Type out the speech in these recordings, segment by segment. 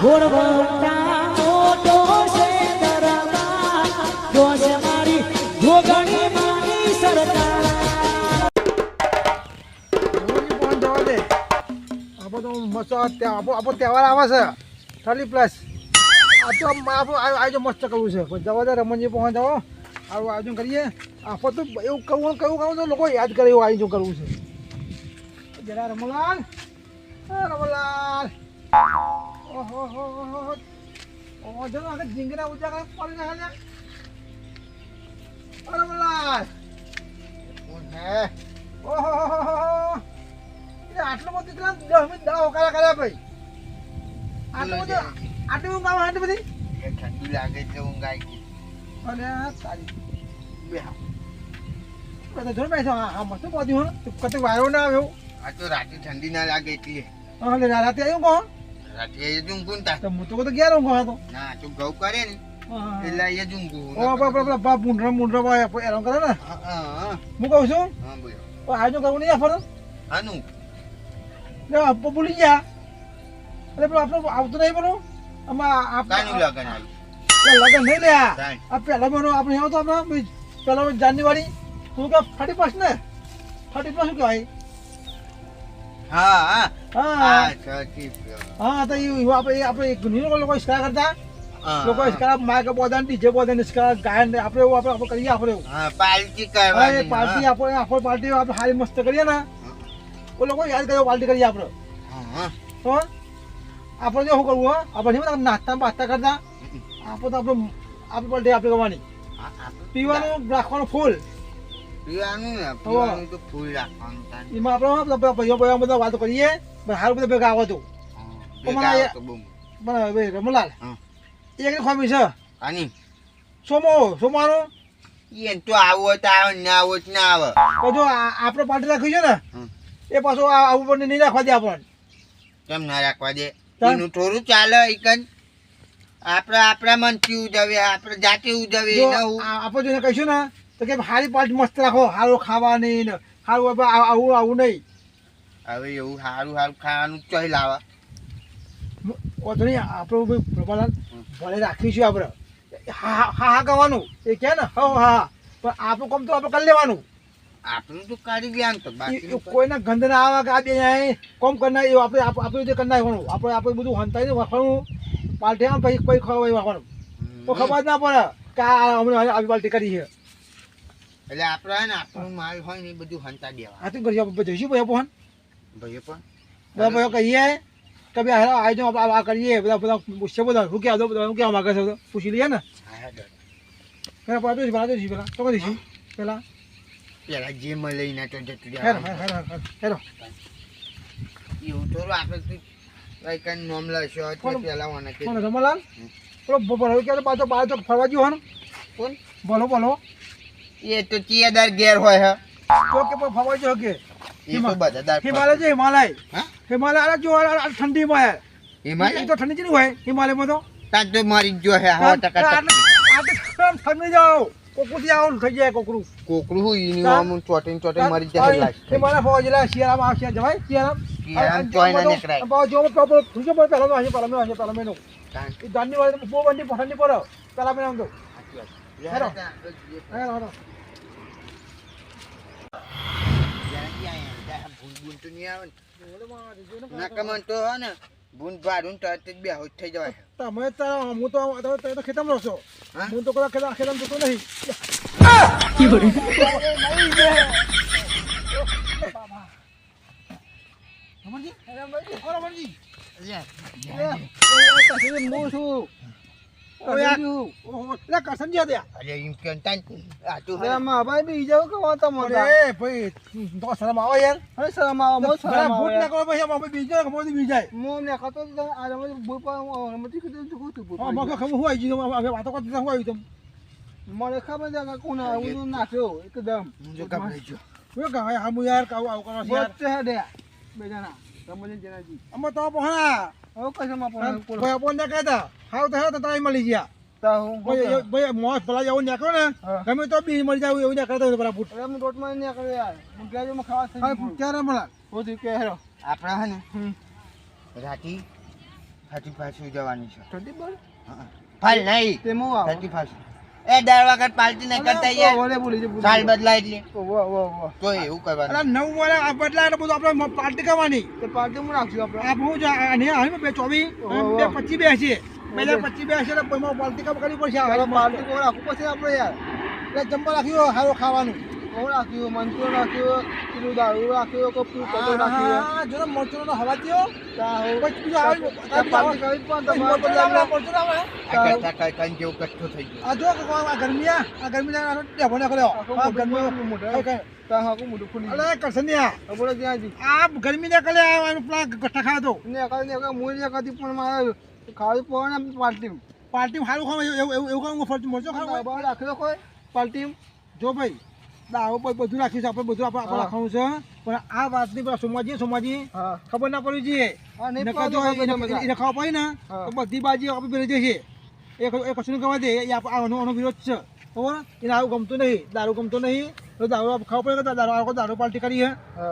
ઘોડવટા મોટો છે દરબાર જોશે મારી તો મસ્ત આપો આપો તહેવાર આવે છે થર્ટી પ્લસ આ તો આયોજન મસ્ત કરવું છે દે રમણજી પહોંચ જાઓ આવું આયોજન કરીએ આપો તો એવું કરવું કયું કહું તો લોકો યાદ કરે એવું આયોજન કરવું છે જરા રમલાલ રમણલાલ ઓહો હો હો હો જરો આગળ ઝીંગરા પડી રમણલાલ કોણ હે ઓહો હો હો એટલે આટલો બધો કેટલા દસ મિનિટ ભાઈ આટલો બધો આટલી ઊંઘ આવે આટલી બધી ઠંડી લાગે છે ઊંઘ આવી આ તારી બે હા બધા જોર બેસો હા હા મસ્ત પહોંચ્યું હો તું કતે વાયો ના આવ્યો આ તો રાતે ઠંડી ના લાગે એટલે. હા રાતે આવ્યું કહો રાતે તાર. તો હું તો બધો ઘેર ઊંઘો હતો ના તું ગૌ કરે ને એટલે એ ઊંઘું. ઓ બાપ બાપ બાપ મુંડરા મુંડરા ભાઈ એરો કરે ને હા, હા, કહું છું હા, બોલો. ઓ આયોજન કરવું નહીં આફર આનું? ને આપો ભૂલી ગયા એટલે પેલું આપણે આવતું નહીં પેલું આમાં આપણે લગન આવ્યું? લગન નહીં લ્યા તાણ. આ પહેલા મહિનો આપણે એવો તો પહેલા જાન્યુઆરી તું કે થર્ટી ફર્સ્ટ ને થર્ટી ફર્સ્ટ શું કહેવાય હા, હા. હા. તો એ આપણે આપણે ઘણી લોકો સ્કાર કરતા. લોકો હા. સ્કાર માઇક બોધાન ડીજે બોધાન સ્કાર ગાયન આપણે એવું આપણે આપણે કરીએ આપણે હા, પાલકી કરવાની, પાર્ટી આપણે આપણે પાર્ટી આપણે હારી મસ્ત કરીએ ને. એ લોકો યાદ કર્યો પાર્ટી કરીએ આપણે. હા. તો આપણે જો શું કરવું હા? આપણે નાસ્તા પાસ્તા કરતા. આપણે તો આપણે આપણી પાર્ટી આપણે કરવાની. પીવાનું રાખવાનું ફૂલ પીવાનું ને, પીવાનું તો ફૂલ રાખવાનું તાન. એમાં આપણે ભાઈઓ ભાઈઓ બધા વાતો કરીએ પણ હારું બધા ભેગા આવો તો. હવે રમલાલ એક ખોમી છે. આની? સોમો સોમાનું એ તો આવો તો આવે, ના આવો તો ના આવે. તો જો આપણો પાર્ટી રાખ્યું છે ને એ પાછો આવું પણ નહીં રાખવા દે આપણને. કેમ ના રાખવા દે? એનું થોડું ચાલે ઈકન આપણે આપણા મનથી ઉજવીએ આપણે જાતે ઉજવીએ આપણે જોઈને કહીશું ને તો કે સારી પાર્ટી મસ્ત રાખો સારું ખાવાની ને સારું આવું આવું નહીં. હવે એવું સારું સારું ખાવાનું ચોઈ લાવા. વાંધો નહીં આપણે ભાઈ પ્રભાલાલ. ભલે રાખીશું આપણે. હા હા કરવાનું. એ કે ને હા હા પણ આપણું કામ તો આપણે કરી લેવાનું. આપણું તો કાઢી ગયા તો બાકી કોઈના ગંધ ના આવે કે આ બે કોમ કરનાર એવું આપણે આપ- આપણે જે કરનાર હોવાનું આપણે આપણે બધું હંતાઈને પાર્ટી આવે પછી પછી ખવાય વાપરવાનું તો ખબર ના પડે કે આ અમને આવી પાલટી કરી છે. એટલે આપણે હે ને આપણું માલ હોય ને એ બધું હંતા દેવા આ તું આપણે જઈશું ભાઈ ફોન? ભાઈઓ પણ બધા ભાઈઓ કહીએ કે ભાઈ હેલો આવી આપણે આ કરીએ બધા બધા પૂછશે બધા શું કહેવા દો બધા શું કહેવા માગે છે બધા? પૂછી લઈએ ને? હા, હા. પેલા પાડો પેલા તો પેલા. તો કરી દઈશું પેલા. પેલા જે મળે એના તો જતું હેરો હેરો એવું તો આપણે તો કઈ કઈ નોમ લેશો પેલા કોણ રમલાલ? પેલો ભલો કે પાછો પાછો ફરવા જ્યો હોન કોણ? બોલો બોલો. એ તો ચિયાદાર ઘેર હોય હે. તો કે ફરવા ગયો કે? હિમાલય છે હિમાલય? હિમાલય આ જો ઠંડીમાં યાર હિમાલય? તો ઠંડી જ નહીં હોય? હિમાલયમાં તો? તાર તો મારી જ જો હે હા ટકા આટલે ઠંડી જાઓ. કોકરું આવું થઈ જાય કોકરું. કોકરું હું ઈની આમ ચોટીને ચોટીને મારી જાય લાગે હિમાલય ફરવા ગયેલા શિયાળામાં આવશે જવાય? શિયાળામાં ચોય ના નીકળાય. બાજુ જો પેલો તું જો પહેલા આવશે પહેલા આવશે પહેલા મેનો. એ જાન્યુઆરી બહુ બંડી ઠંડી પડે. પહેલા મેનો હેરો. હેરો. હેરો. ભૂન તો હે ને ભૂન ભાડું તરત જ બેહોશ થઈ જવાય તમે તો હું તો તમે તો- તમે તો રહો છો હું તો કદાચ ખેતર ખેતરમાં જતો નહીં રમણજી, રમણજી, રમણજી. કાશીની હું છું. મને ખબર છે કે કોણ આવું નાખ્યો એકદમ. હું હા, હું યાર કહું, આવું કરો યાર. બે જણા. રમણ જનાજી. આમાં તો પહોણા. હવે કશામાં પણ કોણ ભાઈ આપણને કહેતા, હાવ તો હાવ તો તમે મળી ગયા. ભાઈ, મોસ ભલા એવું નીકળો ને. ગમે તો બી મળી જાવ એવું નીકળતા હોય પેલા. અરે હું રોટમાં નહીં કરે યાર હું ગેરેજમાં ખાવા થઈ ક્યારે મળે? બધું કે હેરો આપણા હે ને હમ. રાતી થર્ટી ફાઈવ જવાની છે હા. ફાલ નહીં તેમાં આવો. થર્ટી ફાઈવ એ દર વખત પાલટી નહીં કરતા યાર. સાલ બદલાય એટલે. તો એવું કરવાનું. નવ વાળા આ બદલા એટલે બધું આપણે પાર્ટી કરવાની. તો પાર્ટી માં રાખશું આપણે? આ બહુ જ બે ચોવીસ. બે પચીસ બે છે. બે હજાર પચીસ બે છે એટલે પાર્ટી કામ કરવી પડશે. કોણ રાખવું પડશે આપણે યાર. એટલે જમવા રાખ્યું સારું ખાવાનું. કોણ રાખ્યું મંચુર રાખ્યું પેલું દારૂ રાખ્યું કે પેલું કચો રાખ્યું. જો ને મરચુંનો હવા થયો. પાર્ટી મરચું મરચું કઈ કઈ ગરમી ગરમી ના ગરમી કઈ- કઈ. ગરમી ના ને ને ને ને સારું ખાવા એવું એવું એવું ખાવું ફરતું મરચું ખાવું રાખેલો કોઈ. પાર્ટી. જો ભાઈ દાવો પર બધું રાખ્યું છે. આપણે બધું આપણે આપણે રાખવાનું છે પણ આ વાતની પેલા સોમાજી સોમાજી ખબર ના પડવી જોઈએ. ખાવા પડી ને તો બધી બાજી આપણે જશે એ કશું નહીં કરવા દે. એ આનો આનો વિરોધ છે. બરોબર? એને આવું ગમતું નહીં. દારૂ ગમતો નહીં. તો દારૂ ખાવ પડે દારૂ દારૂ પાર્ટી કરી હે.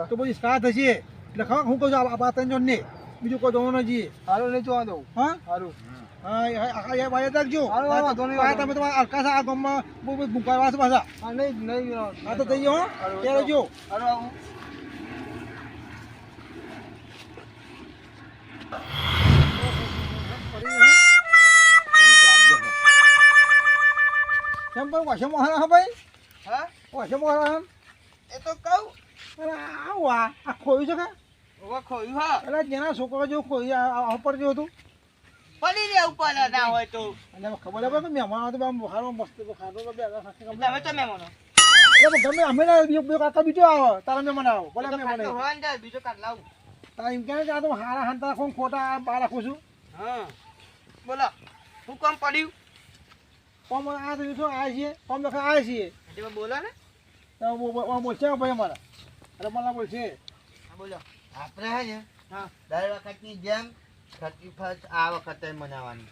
તો પછી સ્કાર થશે એટલે ખબર હું કહું છું આ ત્રણ જણને. બીજું કોઈ જવાનું નથી સારું નહીં જોવા દઉં. હા? સારું રાખજો. તમે તમારા અરકા આ ગામમાં ભૂંકાવા છે પાછા. નહીં નહીં આ તો થઈ ગયો હો. હારું, જો સારું આવું કેમ ભાઈ વાસે મોહરા હા ભાઈ? હા? વાસે મોહરા એ તો કહું. આ આ ખોયું છે કે? ખોયું હા. એટલે જેના છોકરા જેવું ખોયું આ પર જેવું હતું. પડી રહેવું પડે ના હોય તો. અને ખબર પડે કે મહેમાન આવે તો આમ મસ્ત ખાધો તો બે હજાર તમે તો મહેમાનો. ગમે અમે ના બીજો બીજો કાકા બીજો આવે તારા મહેમાન આવો. હોય બીજો લાવું. તારા એમ કે આ તો હારા હાંતા રાખું ખોટા આ બહાર રાખું છું. હા. બોલો હું કામ પડ્યું? કોમ આ તો આ છીએ કોમ લખા આ છીએ. એટલે બોલો ને. તો બોલશે ભાઈ અમારા. અરે મને બોલશે. હા બોલો. આપણે હે ને હા. દર વખતની જેમ થર્ટી ફર્સ્ટ આ વખતે મનાવવાની.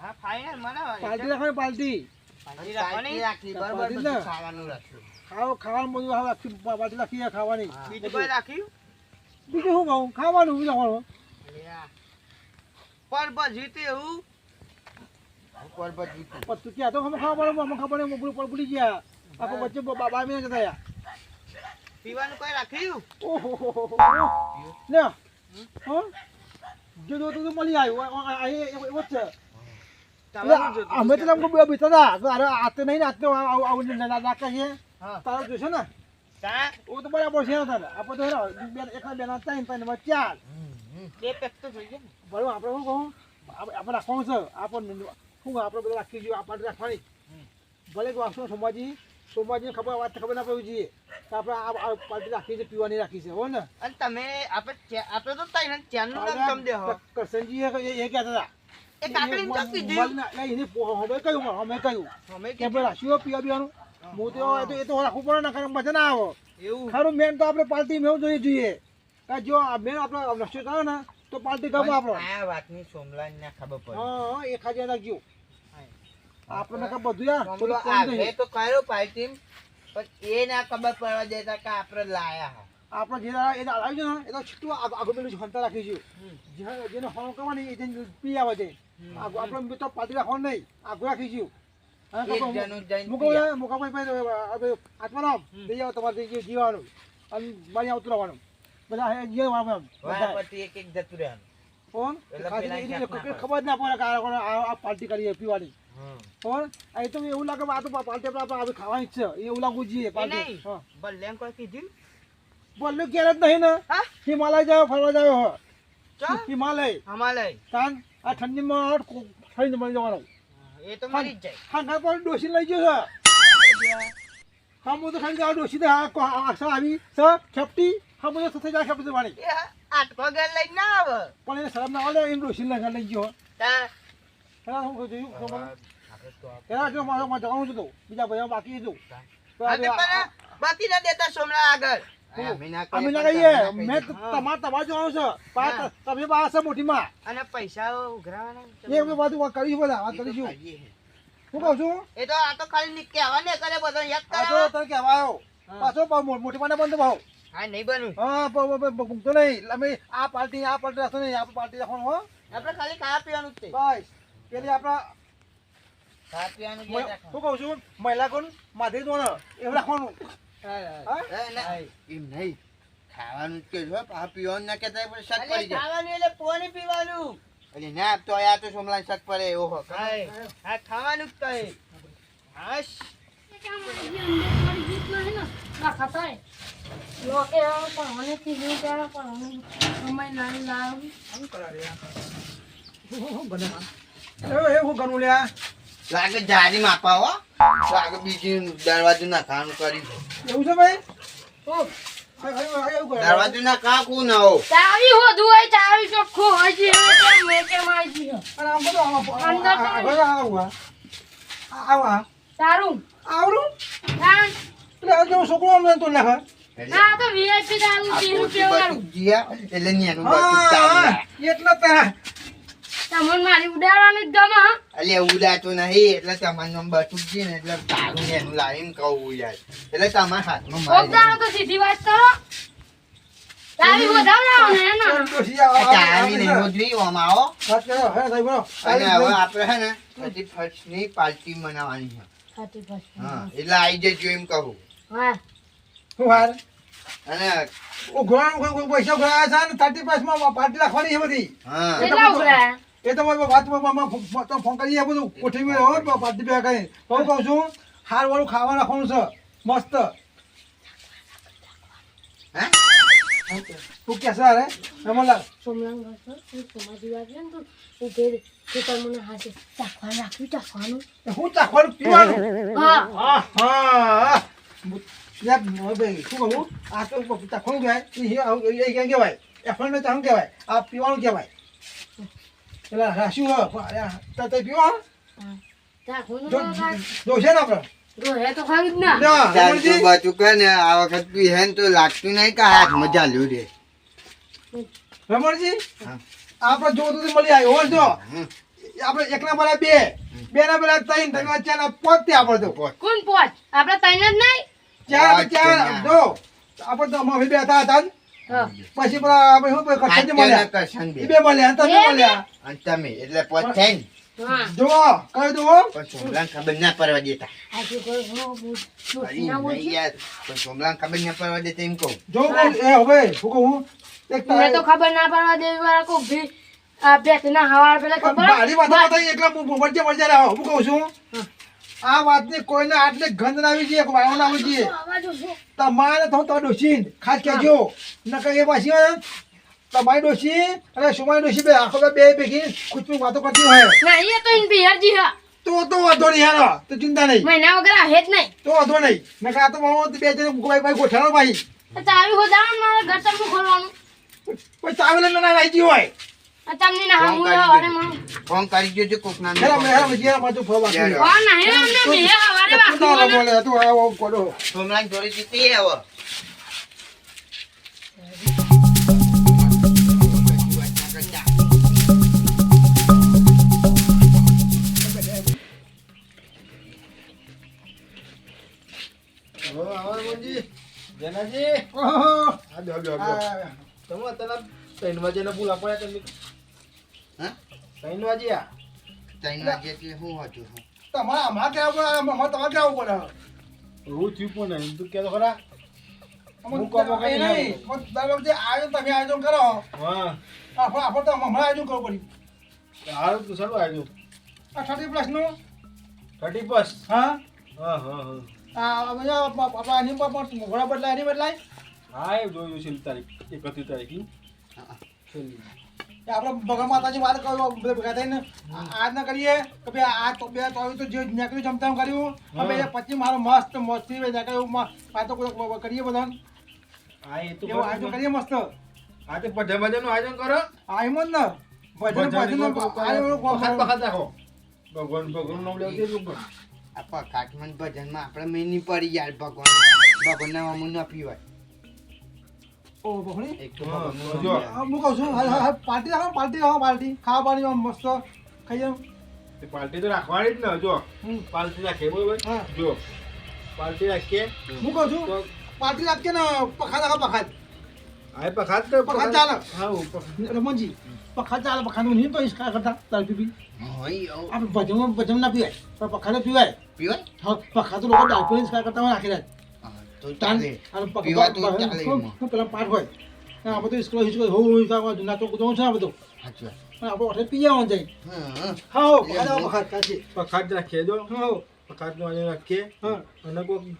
હા ફાઇનલ પાલટી રાખવાની પાર્ટી પાર્ટી રાખી બરાબર પાર્ટી બધું ના. ખાવાનું રાખ્યું. ખાવ ખાવાનું બધું હવે આખી પા- પાર્ટી રાખી ખાવાની. હા. બીજું કોઈ રાખ્યું? બીજું શું કહું? ખાવાનું બીજું ખાવાનું. પર પર જીતે એવું પર પર જીતે. પણ તું ક્યાં તો અમે ખાવા ખબર નહીં ભૂલી ગયા. વચ્ચે બ- બ- બાર મહિના જતા રહ્યા પીવાનું કઈ રાખ્યું? ઓહો લે હા જો જો તું મળી આવ્યું એવો જ છે અમે તો તમને બે બેઠા હતા તો અરે આ તો નહીં આતે આવું આવું ના- ના- નાખે છે હા. તારો જોશે ને ઓ તો બરાબર છે તારે આપણે તો હેરો બે ના ત્રણ ત્રણ ચાર બે પેક તો જોઈએ બરાબર આપણે શું કહું આપણે આપણે રાખવાનું છે આપણને શું આપણે બધા રાખી જોઈએ આ રાખવાની ભલે વાંચો સોમાજી સોમાજીને ખબર વાત ખબર ના પડવી જોઈએ કે આપણે આ પાર્ટી રાખી છે પીવાની રાખી છે હો ને? અને તમે આપણે આપણે તો તઈ ચેનનું નામ કમ દે હો કરસનજી એ કહેતા હતા એ કાકડી ને ચોકી દીધું એને હવે કહ્યું અમે કહ્યું. અમે કે આપણે રાખ્યું પીવા પીવાનું? હું. તો એ તો એ તો રાખવું પડે ને કારણ મજા ના આવે. એવું. ખરું મેન તો આપણે પાર્ટી મેં જોઈએ જોઈએ. કે જો મેન આપણે નશો કરે ને તો પાર્ટી ગમે આપણો. આ વાતની સોમલાન ને ખબર પડે. હા એ ખાજે રાખજો. આપણે મેં બધું યાર બોલો આવે. તો કર્યો પાર્ટી પણ એ ના ખબર પડવા દેતા કે આપણે લાયા આપણે જે એ છે ને એ તો છૂટું આગળ પેલું હંતા રાખીશું જેને હોમ કરવાની એ જઈને પી આવે છે. આપણે તો પાટી રાખવાનું નહીં. આગળ રાખીશું આત્મારામ. લઈ જાઓ તમારે જીવાનું અને મારી આવતું રહેવાનું બધા એક એક જતું રહેવાનું. કોણ એ ખબર ના પડે આ પાર્ટી કરી પીવાની. કોણ આ તો એવું લાગે આ તો પાર્ટી આપણે આપણે ખાવાની છે. એ એવું લાગવું જોઈએ એ પાર્ટી. બલ્લેમ કોઈ કીધું? બોલ્યું ક્યારે જ નહીં ને. હિમાલય જાવ ફરવા જાવ હો હિમાલય. હમાલય. કાન આ ઠંડીમાં થઈને મળી જવાનું. એ તો મરી જ જાય. ખાંગા પર ડોસી લઈ ગયો છે. હા હું તો ખાલી ડોસી તો આ આશા આવી છે ખેપટી. હા તો થઈ જાય ખેપટી જવાની. એ આટકો ઘર લઈને ના આવે. પણ એને શરમ ના આવે એને ડોસી લઈ લઈ ગયો. તા એના શું કહું છું એના જો મારો માં જવાનું છે તો બીજા ભાઈઓ બાકી પણ બાકી ના દેતા સોમલા આગળ. છે. છે એ છું એ હા. મોટી માં બંધ ભાવ હા નહીં બનું હા ભૂખતો નહીં. અમે આ પાર્ટી આ પાર્ટી રાખતો નહીં આ પાર્ટી રાખવાનું હો. આપણે ખાલી ખાવા પીવાનું જ છે બસ. પેલી આપણા મ- કહું છું? મહિલા કોણ માધરી દોણ એવું રાખવાનું. એ એમ નહીં. ખાવાનું જ કહેજો આ પીવાનું ના કહેતા પણ શક પડી જાય. ખાવાનું એટલે પોણી પીવાનું. અરે ના તો આ તો સોમલા શક પડે એવો હો. હા ખાવાનું જ કહે હાશ. શું કરા હું- હું- હું? એ- એ હું કરું લાગે જારી માપા હો લાગે બીજી દરવાજો ના કામ કરી. એવું છે ભાઈ હા, હા, હા. દરવાજો ના કાકુ ના હો ચાવી હોધું હોય ચાવી ચોખ્ખું હોય છે કેમ મેં કેમ આવી ગયો અને આમ બધું આવા આવું. તારું આવડું? હા એટલે આ જેવો છોકરો આમ તો નાખે. હા તો વીઆઈપી તારું આ રૂપિયા વાળું જીયા, એટલે. તમને મારી ઉડાડવાની જ ગમે હા. એટલે ઉડાતો નહીં એટલે તમારું નંબર બટુક જી ને એટલે તારું ને એનું લાવીને કહું યાર. એટલે તમારા હાથમાં મારી તો સીધી વાત કરો. ને. આવો. અને હવે આપણે હે ને થર્ટી ફર્સ્ટની પાર્ટી મનાવવાની છે. Thirty first. હા એટલે આવી જજો એમ કહું. હા. વાર? અને કોઈ પૈસા ઘોડાયા છે ને? 35 માં પાર્ટી રાખવાની છે બધી. હા. એ તો વાત તો ફોન કરી બધું. ગોઠવી હોય પાર્ટી ભેગા કરીને. હું કહું છું હાર વાળું ખાવા રાખવાનું છે. મસ્ત. તું કે છે અરે? રમણલાલ સોમલાંગ ઘર છે તું સમાધિ વાત ને તું ઉભે ખેતર મને હાથે ચાખવા રાખ્યું ચાખવાનું. હું ચાખવાનું? પીવાનું? હા. હા યાર, ભાઈ, શું કહું? આ તો ચાખવાનું કહેવાય. એ હે- એ- એ કેમ કહેવાય? એફણ ને કહેવાય? આ પીવાનું કહેવાય. પેલા રાશું હો તો તે પીવા હો? ચાખવાનું જો જોશે ને આપણે રોહે તો ખરી જ ના. ના, ચાલતું રમણજી? બાજુ કે ને આ વખત બી હે ને તો લાગતું નહીં કે હાથમાં ચાલ્યું રે. રમણજી હા. જોતું તો મળી આવ્યો જો. હમ. આપણે એકના પેલા બે. બે ના પેલા ત્રણ ત્રણ ચાર ના પાંચ તે આપણે તો કોણ પોત? આપડે ત્રણ જ નહીં? ચાર ચાર. જો આપણે તો અમે બેઠા હતા પછી પેલા આપણે શું પેલા મળ્યા. એ બે. બે મળ્યા. તમે મળ્યા? અને તમે એટલે પોત થાય જો કહી દઉં હો. ખબર ના પડવા દેતા. સોમલાને ખબર ના પડવા એમ કહું. જો એ હવે શું કહું એક મને તો ખબર ના પડવા દેવી વાળા કોઈ ભી આ બેસના હવાળ પેલા ખબર મારી વાતો એકલા વચ્ચે વચ્ચે હું. કહું છું આ વાતની કોઈને આટલી ગંધ ના આવી જોઈએ વાયો ના આવી જોઈએ. તમારે તો તો ડોસી ખાસ કહેજો. નકર એ પાછી તમારી ડોસી અને સુમારી ડોસી બે આખો બે ભેગી ખુશી વાતો કરતી હોય. ના એ તો ઇન બિહારજી હા. તો તો વાંધો નહીં હાલો તો ચિંતા નહીં. મહિના વગર આવે જ નહીં. તો વાંધો નહીં. નકર આ તો મારો બે જણ ભાઈ ભાઈ ગોઠાણો ભાઈ. ચાવી હો મારા ઘર તરફ ખોલવાનું. કોઈ ચાવલે ના ગઈ હોય. તમને ના ફોન હું હવારે દેજો. ફોન કરી દેજો. કોકના હેરા મે હેરા અમને બે હવારે વાગતું મને. બોલે. તું આવો કોડો સોમલાને જોડે જીતી આવો ઓહો. હા? ત્રણ વાગ્યાથી શું હતું શું? તમારા અમાર કેવું પડે અમાર તમારે કેવું પડે. હું કામ એ નહીં પણ દર વખતે આયોજન તમે આયોજન કરો. આપણે આપણે તો હમણાં આયોજન કરવું પડ્યું. આ થર્ટી પ્લસનું? હા. આ બધા આપણા આની પર પણ ઘોડા બદલાય એની બદલાય? એ આપણે ભગવાન માતાજી વાત કરો ભેગા થઈને આ- આજ ના કરીએ કે ભાઈ આ તો બે તો તો જે નીકળ્યું જમતા કર્યું. હવે એ પછી મારો મસ્ત મસ્તી નીકળ્યું. વાતો કોઈ કરીએ બધા એવું આયોજન કરીએ મસ્ત. આયોજન કરો. આ એમ જ ને. ભજન ભજન રાખો. ભગવાન ભગવાન નામ લેવું તેટલું કરો. આ પખાટમાં ને ભજનમાં આપણે મેં નહીં પડી યાર ભગવાન ભગવાનના અમુ ન પીવાય. ઓ બહુણી એક તો હા, જો. હું કહું છું હા, હા, હા, પાર્ટી રાખો પાર્ટી રાખો પાર્ટી ખાવા પાણી મસ્ત ખાઈએ તે પાર્ટી તો રાખવાની જ ને જો. પાર્ટી રાખીએ બરોબર હા. જો પાર્ટી રાખીએ હું કહું છું પાર્ટી રાખીએ ને પખાત રાખો પખાત આ પખાત પખાત ચાલે. હા હું પખાત. રમણજી પખા ચાલે નહીં તો ઈસકા કરતા દારૂ પી પી હોય આવું. આપણે ભજનમાં ભજમ ના પીવાય પણ પીવાય પીવાય હા પખા લોકો દારૂ પીને ઈસકા કરતા હોય આખી રાત હા, તો ચાલે. અને પગ- તો ચાલે શું- એમાં. શું પેલા પાઠ હોય. આ બધું સ્કૂલ હોવું હોય તો આ છે બધું. સાચી પણ આપણે ઓઠે પી જવાનું જાય હા, હા. હા હો પખા કાચી પખાત રાખીએ જો. હા હો પખાત નો રાખીએ. હા અને કોઈ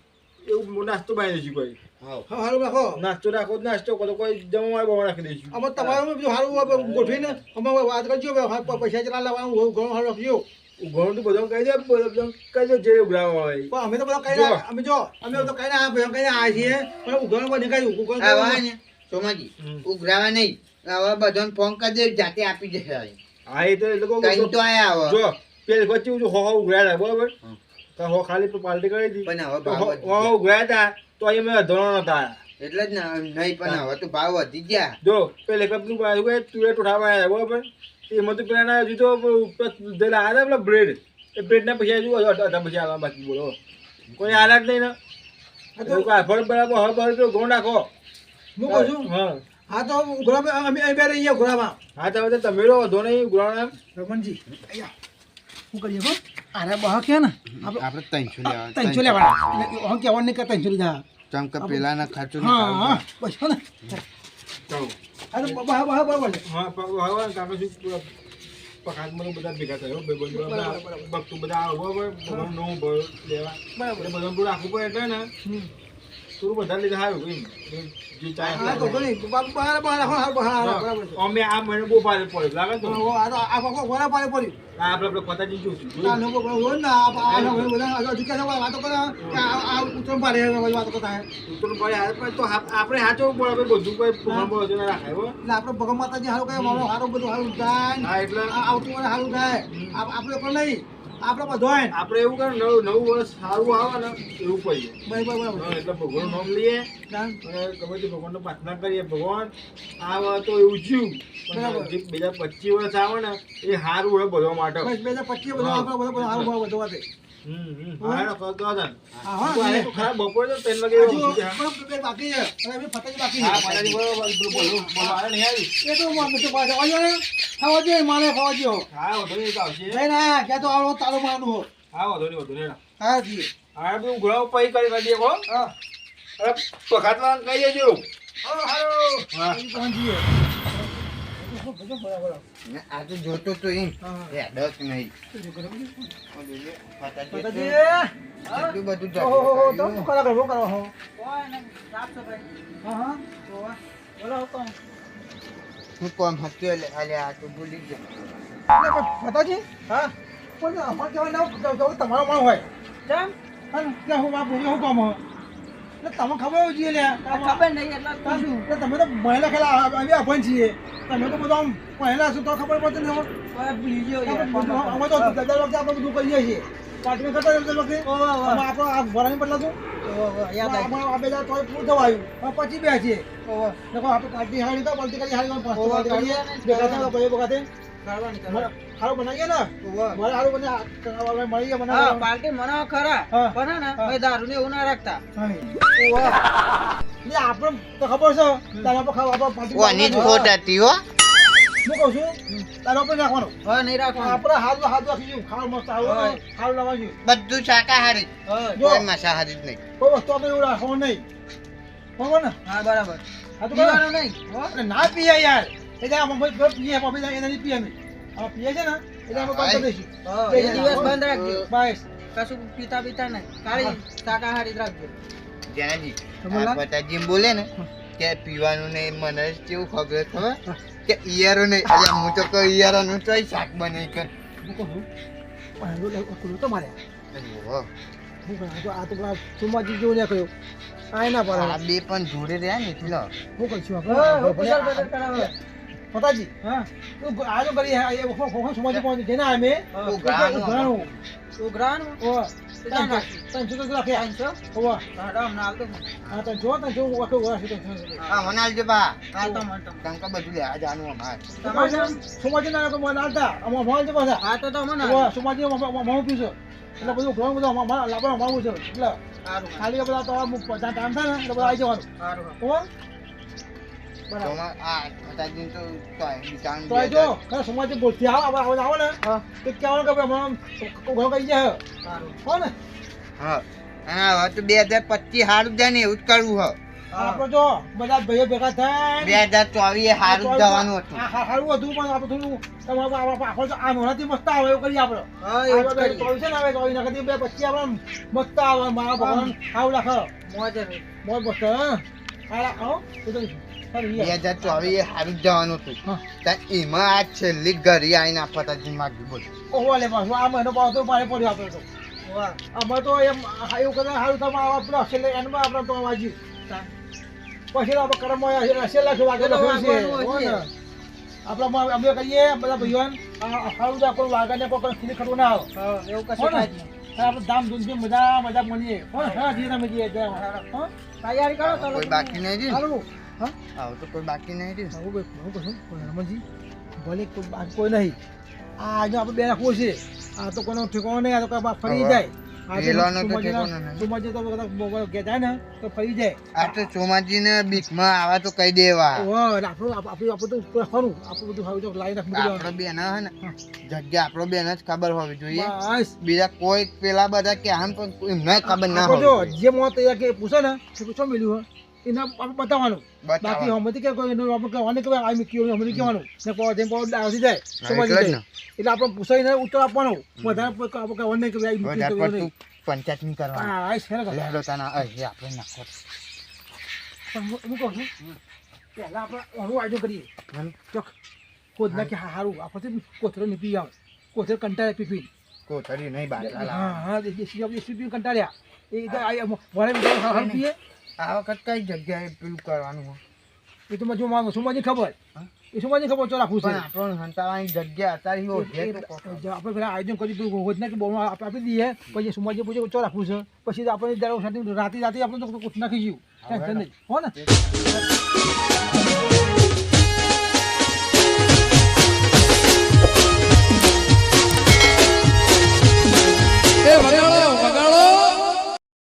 એવું નાસ્તો બનાવી દઈશું કોઈ. હારું રાખો. નાસ્તો રાખો નાસ્તો કરો કોઈ જમવા બવા રાખી દઈશું. તમારું બીજું સારું ગોઠવીને અમે વાત કરજો પૈસા ચલા લેવાનું હોય ઘણું સારું રાખજો. ઘણું તો બધું કહી દે બધું કહી દે જે ઉઘરાવા હોય. પણ અમે તો બધા કહી. અમે જો અમે તો કહી ના કઈ ના આ છીએ. પણ ઉઘાડો બધે કઈ આવા ને સોમાજી ઉઘરાવા નહીં. આવા બધાને ફોન કરી દે જાતે આપી જશે હા એ તો એ લોકો કઈ તો આયા આવો. જો પેલી વચ્ચે જો હો ઉઘરાયા બરાબર. તો હો ખાલી પાલટી કરી હતી. પણ હવે હો ઉઘરાયા હતા તો અહીં મેં ધોરણ નતા એટલે જ ને નહીં પણ હવે તો ભાવ વધી ગયા. જો પેલે કપનું પાછું કે તુરે ઉઠાવવા આવ્યા બરાબર? એમાં તો પેલા હજી તો પેલા આવ્યા પેલા બ્રેડ એ બ્રેડના પૈસા હજુ અઢા પૈસા આવવા બાકી બોલો. કોઈ આલા જ નહીં ને. એવું કાંઈ બરાબર હવે બરાબર તો ઘઉં નાખો. હું કહું છું હા. હા તો ઉઘડા અમે બે રહીએ ઉઘડામાં. હા તો તમે રહો વધો નહીં ઉઘરાણા રમણજી અહીંયા. શું કરીએ પણ અરે બહા કે ને. આપણે ત્રણસો લેવા ત્રણસો લેવાના. એટલે હું કહેવાનું નહીં કે ત્રણસો લીધા. પેલાના ખર્ચો હા હા બસ હો ને. ચાલો. હા તો બહા બહા બરાબર છે હા હવે કાકા શું પૂરા પખાતમાં બધા ભેગા થયો. ભક્તો બધા આવો ભર લેવા. બરાબર. બધા રાખવું પડે એટલે ને હમ. બધા લીધે સારું તો ઘણી. છે અમે આ મહિને બહુ ભારે પડે લાગે તો ઘોડા પાડે પડ્યું. આપણે પતાજી તો આપણે પડે બધું કોઈ આપણે ભગવાન માતાજી હારું કઈ હારું બધું સારું થાય. એટલે આવતું સારું થાય. આપ- આપણે પણ નહીં. આપણે બધો આપણે એવું કરો નવું નવું વર્ષ સારું આવે ને એવું કરીએ બરાબર બરાબર. એટલે ભગવાનનું નામ લઈએ. અને ગમે તે ભગવાનને પ્રાર્થના કરીએ ભગવાન આ વાર તો એવું જીવ બરાબર. બે હજાર પચીસ વર્ષ આવે ને એ સારું હોય બધા માટે. બે હજાર પચીસ બધા આપણે બધા સારું ભાવ બધો વાતે હમ, હમ. હા, એનો ખર્ચો હતો ને. હા હા તો આ તો ખરા બપોરે તો ત્રણ વાગે હજુ એવું થયું. પણ બે બાકી છે અને એમની ફટાકી બાકી હા, છે માતાજી બરોબર, પેલું બોલો, બોલો, આવે નહીં આવી? એ તો મને તો પાછા આવજો ને ખાવા જોઈએ મારે ખાવા હા, વાંધો નહીં, એ તો આવશે. નહીં ના ક્યાં તો આવો તારો મારનું હો હા, વાંધો નહીં. હા જી હા, બધું ઘોડાઓ પૈ કરી કરી દે, હો. અરે, પખાતવાળાને કહી દેજો. હા હારું હા. એ પહોંચીએ બરાબર ને આ તો જોતો તો એમ. હા. હેડક નહીં. માતાજી બધું તો કરો કરો કરો હો. હા હા. બોલો કોણ હું કોમ હતું એટલે અલે આ તો ભૂલી ગયો. એટલે કોઈ હા. પણ અમારે કહેવાય ના તમારો પણ હોય. કેમ? કે હું બાપુ હું કામ હોય એટલે તમને ખબર હોવી જોઈએ ખબર નહીં એટલે તમે તો મહિલા ખેલા આવી અભણ છીએ. તમે તો બધું પહેલા શું તો ખબર પડતી ને અમે તો દર વખતે આપણે બધું કરીએ છીએ. પાર્ટી કરતા દર વખતે આપણો આ ભરાઈ પડલા હતું પછી બેસીએ. આપણે પાર્ટી હારી તો પલટી કરી હારી પાર્ટી કરીએ. ભેગા થયા પછી વખતે. હું કહું છું તારા પર રાખવાનું. હા નહીં આપણે હાલ હાલ રાખીશું ખાવ મસ્ત આવો ખાવ લાવવાનું બધું શાકાહારી. જો. માંસાહારી જ નહીં. કોઈ વસ્તુ એવું રાખવાનું નહીં. બરાબર હા બરાબર. હા તો નહીં. ના પીયા યાર. એટલે આ અમે જો પીએ મમ્મી એને નહીં પીએ અમે. પીએ છે ને એટલે અમે બંધ કરી દઈશું હા, દિવસ બંધ રાખજો. બસ કશું પીતા પીતા નહીં. કાળી શાકાહારી રાખજો. જ્યાંજી પતાજી બોલે ને કે પીવાનું નહીં મને કેવું ખબર ખબર? કે ઈયારો નહીં. અરે હું તો કહું ઈયરોનું તો શાક બને કર. હું કહું તો મારે. ઓહો. હું કહું, આ તો આ તો પેલા સુમાજી જેવું ને કહ્યું આ એના પર બે પણ જોડે રહ્યા ને એટલે. હું આપણે હું. પતાજી હા. તું આ જો કરી આ એ વખો સમાજ સુમાજી પહોંચી જેના અમે હા. ઉઘરાણું. ઘરાણું ઉઘરાણું? ઓવા તો જો. તન તો રાખે? ઓવા હાડો અમને હાલતો જ તો જો તો જો વખો ઓવા તો હા મને આલજો બા હાલતો મળતો. કંકા બધું લેવા જવાનું અમારે. તમારે સમાજ સુમાજી ના તો મન આલતા અમાર મોલ જે પાછા. હા તો તો મન ઓ સમાજ મો પીસો એટલે બધું ઘણું બધું અમારા લાબા માવું છે. એટલે ખાલી બધા તો પચાસ ટાઈમ થાય ને એટલે બધા આવી જવાનું. સારું ઓવા તો બે જો હજાર- ખરા બોલતી આવો આવો આવો ને. તો કહેવાનું કે હમણાં ઘણો કરી જાય હો ને. હા. અને તો બે હજાર પચીસ સારું જાય ને એવું જ કરવું હ આપણે જો બધા ભાઈઓ ભેગા થાય. બે હજાર ચોવીસ સારું જવાનું હતું. સારું હતું પણ આપણે થોડું તમારે આપણે તો આ નોરાથી મસ્ત આવે એવું કરીએ આપણે. કરીએ. ચોવીસ ને બે પચીસ આપણે મસ્ત આવે મારા ભગવાન. સારું લાગે મોજ મોજ મસ્ત હા. આવો સારું બે. હજાર ચોવીસ જવાનું હતું. ત્યાં એમાં આ છેલ્લી ઘડી આવીને આ પતાજી માગ્યું બોલ. ઓહો લે પાછું આ મહિનો પાછો તો મારે પડ્યો આપ્યો તો. અમે તો એમ એવું કરે સારું તમે છેલ્લે એનમાં આપણે તો વાગ્યું પછી આપણે કરમમાં હશે લાખ વાગે લખ્યું છે ને. હશે. આપણે અમે કહીએ બધા ભાઈઓ સારું તો કોઈ વાગે કોઈ ખીલી ખરું ના આવે. એવું કશું ને? જ આપણે ધામ ધૂમથી મજા મજા મળીએ. હો ને? હા ધીરે. હો? તૈયારી કરો બાકી નહીં સારું હા? આવું તો કોઈ બાકી નહીં રહ્યું. આવું કોઈ હું કશું? કોઈ રમણજી ભલે કોઈ નહીં. આ આજે આપણે બે રાખવું છે. આ તો કોનો ઠેકાણો નહીં આ તો ફરી જાય. ચોમાજીને બીકમાં આવા તો કહી દેવા. જગ્યા આપણો બેન જ ખબર હોવી જોઈએ. બીજા કોઈ પેલા બધા કે આમ પણ એમને ખબર ના હોય જે મોત પૂછે ને પૂછો હોય. એને આપણે બતાવવાનું. બાકી. હમણાં કે કોઈ એનું આપણે કહેવાનું કે આ મૂક્યું હમણાં કહેવાનું. ને કોઈ જેમ કોઈ ડાવથી જાય સમજ એટલે જાય. એટલે આપણે પૂછાઈને ઉત્તર આપવાનો. વધારે આપણે કહેવાનું નહીં કે આ મૂક્યું નહીં. પંચાયત હા આ છે ને. લેડો તાના અહીં આપણે નાખો હું કહું છું પહેલાં આપણે ઓનું આયોજન કરીએ. ચોક ખોદ કે સારું આપણે કોથરો નીકળી આવે. કોથરો કંટાળે પીપી. કોથરી નહીં બાર હા હા દેશી દેશી કંટાળ્યા. એ વળે મીઠાઈ સારું પીએ. આ વખત કઈ જગ્યાએ પેલું કરવાનું હોય? એ તો જો શું મજી ખબર. એ સુમાજી ખબર ચોરા ખુશ છે સંતાવાની જગ્યા અત્યારે આપણે પેલા આયોજન કરી દઉં હોત ને કે બહુ આપણે આપી દઈએ પછી સુમાજી પૂછે ચોરા ખુશ છે. પછી આપણે રાતે રાતે આપણે તો કુછ નાખી ગયું. ટેન્શન નહીં. હો ને?